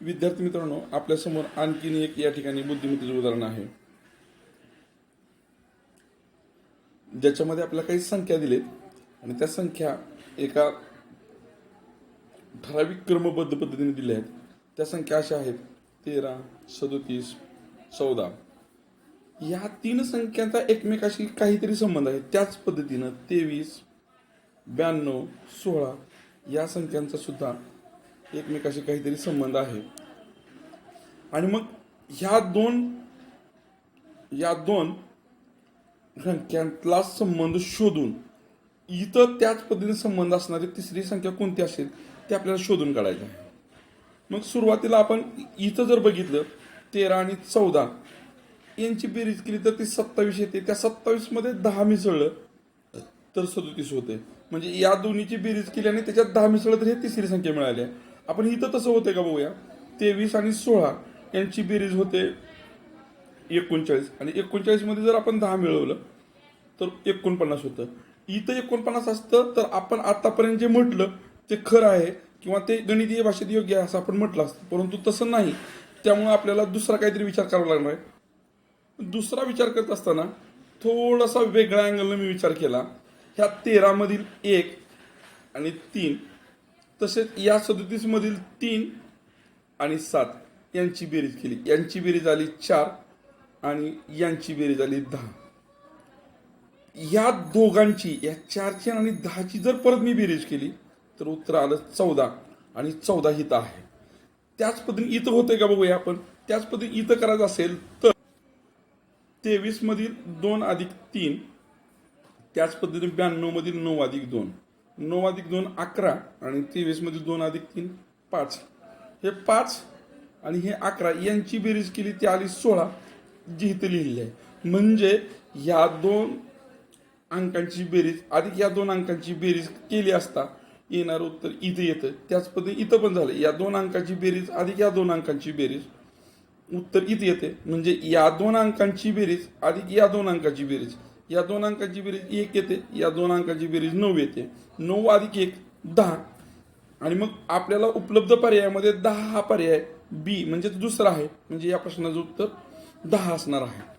विद्यार्थी मित्रांनो आपल्यासमोर आणखीन एक या ठिकाणी बुद्धिमत्तेचे उदाहरण आहे. ज्याच्यामध्ये आपल्याला काही संख्या दिलेत आणि त्या संख्या एका ठराविक क्रमबद्ध पद्धतीने दिल्या आहेत. त्या संख्या अशा आहेत तेरा सदोतीस चौदा. या तीन संख्यांचा एकमेकाशी काहीतरी संबंध आहे. त्याच पद्धतीनं तेवीस ब्याण्णव सोळा या संख्यांचा सुद्धा एकमेकाशी काहीतरी संबंध आहे. आणि मग ह्या दोन या दोन संख्यांतला संबंध शोधून इथं त्याच पद्धतीने संबंध असणारी तिसरी संख्या कोणती असेल ते आपल्याला शोधून काढायचं आहे. मग सुरुवातीला आपण इथं जर बघितलं तेरा आणि चौदा यांची बेरीज केली तर ती सत्तावीस येते. त्या सत्तावीसमध्ये दहा मिसळलं तर सदोतीस होते. म्हणजे या दोन्हीची बेरीज केली आणि त्याच्यात दहा मिसळलं तर हे तिसरी संख्या मिळाली आहे. आपण इथं तसं होते का बघूया. तेवीस आणि सोळा यांची बेरीज होते एकोणचाळीस. आणि एकोणचाळीसमध्ये जर आपण दहा मिळवलं तर एकोणपन्नास होतं. इथं एकोणपन्नास असतं तर आपण आतापर्यंत जे म्हटलं ते खरं आहे किंवा ते गणितीय भाषेत योग्य आहे असं आपण म्हटलं असतं. परंतु तसं नाही. त्यामुळे आपल्याला दुसरा काहीतरी विचार करावा लागणार आहे. दुसरा विचार करत असताना थोडासा वेगळ्या अँगलनं मी विचार केला. ह्या तेरामधील एक आणि तीन तसेच या सदतीसमधील तीन आणि सात यांची बेरीज केली. यांची बेरीज आली चार आणि यांची बेरीज आली दहा. या दोघांची या चारची आणि दहाची जर परत मी बेरीज केली तर उत्तर आलं चौदा आणि चौदा हितं आहे. त्याच पद्धतीने इथं होतंय का बघूया आपण. त्याच पद्धतीने इथं करायचं असेल तर तेवीस मधील दोन अधिक तीन त्याच पद्धतीने ब्याण्णव मधील नऊ अधिक दोन. नऊ अधिक दोन अकरा आणि तेवीस दोन अधिक तीन पाच. हे पाच आणि हे अकरा यांची बेरीज केली ती आली सोळा जी इथं लिहिलेली आहे. म्हणजे या दोन अंकांची बेरीज अधिक या दोन अंकांची बेरीज केली असता येणारं उत्तर इथं येतं. त्याच पद्धती इथं पण झालं. या दोन अंकाची बेरीज अधिक या दोन अंकांची बेरीज उत्तर इथे येते. म्हणजे या दोन अंकांची बेरीज अधिक या दोन अंकाची बेरीज. या दोन अंकाची बेरीज एक येते या दोन अंकाची बेरीज नऊ येते. नऊ अधिक एक दहा. आणि मग आपल्याला उपलब्ध पर्यायामध्ये दहा हा पर्याय बी म्हणजे दुसरा आहे. म्हणजे या प्रश्नाचं उत्तर दहा असणार आहे.